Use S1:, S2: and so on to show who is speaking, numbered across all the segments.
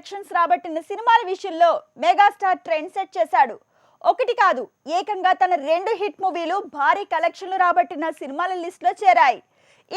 S1: Collections రాబట్టిన సినిమాల విషయంలో megastar trend set చేశాడు. ఒకటి కాదు ఏకంగా తన రెండు హిట్ మూవీలు భారీ కలెక్షన్లు రాబట్టిన సినిమాల లిస్టులో చేరాయి.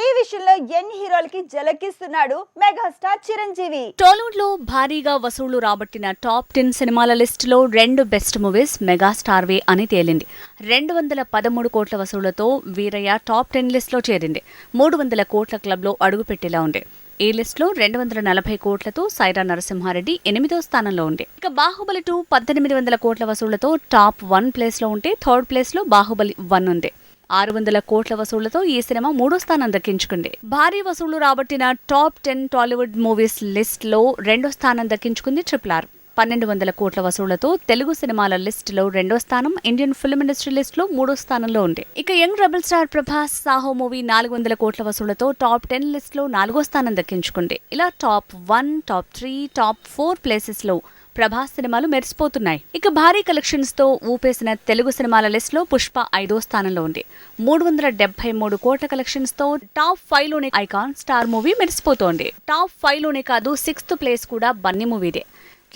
S1: ఈ విషయంలో యంగ్ హీరోలకి జలకిస్తున్నాడు మెగాస్టార్ చిరంజీవి.
S2: టాలీవుడ్లో భారీగా వసూళ్ళు రాబట్టిన టాప్ టెన్ సినిమాల లిస్టులో రెండు బెస్ట్ మూవీస్ మెగాస్టార్వే అని తేలింది. రెండు వందల పదమూడు కోట్ల వసూళ్ళతో వీరయ్య టాప్ టెన్ లిస్టులో చేరింది. మూడు వందల కోట్ల క్లబ్లో అడుగుపెట్టేలా ఉంది. ఏ లిస్టులో రెండు వందల నలభై కోట్లతో సైరా నరసింహారెడ్డి ఎనిమిదో స్థానంలో ఉంది ఇక బాహుబలి టూ పద్దెనిమిది వందల కోట్ల వసూళ్ళతో టాప్ వన్ ప్లేస్లో ఉంటే థర్డ్ ప్లేస్లో బాహుబలి వన్ ఉంది ఆరు వందల కోట్ల వసూళ్ళతో ఈ సినిమా మూడో స్థానం దక్కించుకుంది. భారీ వసూళ్ళు రాబట్టిన టాప్ టెన్ టాలీవుడ్ మూవీస్ లిస్ట్లో రెండో స్థానం దక్కించుకుంది ట్రిపుల్ ఆర్. పన్నెండు వందల కోట్ల వసూళ్ళతో తెలుగు సినిమాల లిస్టులో రెండో స్థానం ఇండియన్ ఫిల్మ్ ఇండస్ట్రీ లిస్టులో మూడో స్థానంలో ఉంది. ఇక young rebel star Prabhas Saaho movie నాలుగు వందల కోట్ల వసూళ్ళతో టాప్ టెన్ లిస్టులో నాలుగో స్థానం దక్కించుకుంది. ఇలా top one top three top four ప్లేసెస్లో ప్రభాస్ సినిమాలు మెరిసిపోతున్నాయి. ఇక భారీ కలెక్షన్స్తో ఊపేసిన తెలుగు సినిమాల లిస్ట్లో పుష్ప ఐదో స్థానంలో ఉంది. మూడు వందల డెబ్బై మూడు కోట్ల కలెక్షన్స్తో టాప్ ఫైవ్లోనే ఐకాన్ స్టార్ మూవీ మెరిసిపోతోంది. టాప్ ఫైవ్లోనే కాదు సిక్స్త్ ప్లేస్ కూడా బన్నీ మూవీదే.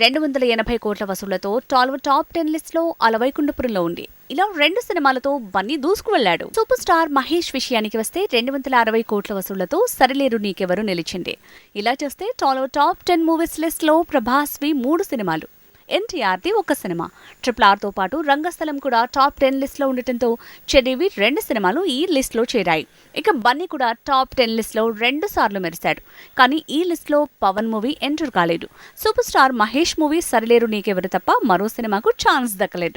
S2: రెండు వందల ఎనభై కోట్ల వసూళ్ళతో టాలీవుడ్ టాప్ టెన్ లిస్ట్లో అలవైకుంఠపురంలో ఉంది. ఇలా రెండు సినిమాలతో బన్నీ దూసుకు వెళ్ళాడు సూపర్ స్టార్ మహేష్ విషయానికి వస్తే రెండు వందల అరవై కోట్ల వసూళ్ళతో సరిలేరు నీకెవరు నిలిచింది. ఇలా చేస్తే టాలీవుడ్ టాప్ టెన్ మూవీస్ లిస్ట్లో ప్రభాస్వి మూడు సినిమాలు. ఎన్టీఆర్ది ఒక సినిమా. ట్రిపుల్ ఆర్తో పాటు రంగస్థలం కూడా టాప్ టెన్ లిస్ట్లో ఉండటంతో చెడివి రెండు సినిమాలు ఈ లిస్ట్లో చేరాయి. ఇక బన్నీ కూడా టాప్ టెన్ లిస్ట్లో రెండు సార్లు మెరిశాడు. కానీ ఈ లిస్ట్లో పవన్ మూవీ ఎంటర్ కాలేదు. Super star Mahesh movie Sarileru Neekevvaru తప్ప మరో సినిమాకు ఛాన్స్ దక్కలేదు.